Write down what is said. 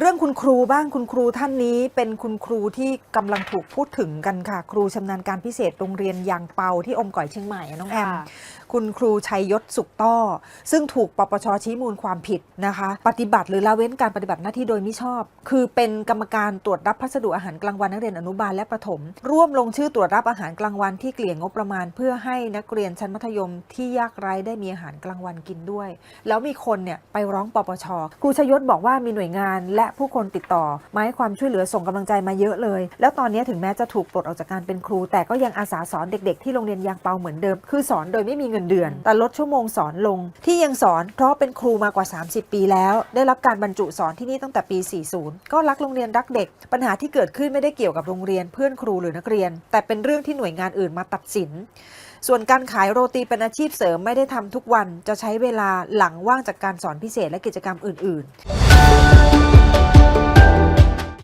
เรื่องคุณครูบ้างคุณครูท่านนี้เป็นคุณครูที่กำลังถูกพูดถึงกันค่ะ ครูชำนาญการพิเศษโรงเรียนยางเปาที่อมก่อยเชียงใหม่อะน้องแอมค่ะคุณครูชัยยศสุขต้อ ซึ่งถูกปปชชี้มูลความผิดนะคะ ปฏิบัติหรือละเว้นการปฏิบัติหน้าที่โดยมิชอบ คือเป็นกรรมการตรวจรับพัสดุอาหารกลางวันนักเรียนอนุบาลและประถม ร่วมลงชื่อตรวจรับอาหารกลางวันที่เกลี่ยงบประมาณ เพื่อให้นักเรียนชั้นมัธยมที่ยากไร้ได้มีอาหารกลางวันกินด้วย แล้วมีคนเนี่ยไปร้องปปชครูชยศบอกว่ามีหน่วยงานและผู้คนติดต่อมาให้ความช่วยเหลือส่งกำลังใจมาเยอะเลย แล้วตอนนี้ถึงแม้จะถูกปลดออกจากการเป็นครู แต่ก็ยังอาสาสอนเด็ก ๆ ที่โรงเรียนยางเปาเหมือนเดิม คือสอนโดยไม่มีเงินเดือน แต่ลดชั่วโมงสอนลง ที่ยังสอนเพราะเป็นครูมากว่า 30 ปีแล้ว ได้รับการบรรจุสอนที่นี่ตั้งแต่ปี 40 ก็รักโรงเรียนรักเด็ก ปัญหาที่เกิดขึ้นไม่ได้เกี่ยวกับโรงเรียนเพื่อนครูหรือนักเรียน แต่เป็นเรื่องที่หน่วยงานอื่นมาตัดสินส่วนการขายโรตีเป็นอาชีพเสริมไม่ได้ทำทุกวัน จะใช้เวลาหลังว่างจากการสอนพิเศษและกิจกรรมอื่น ๆ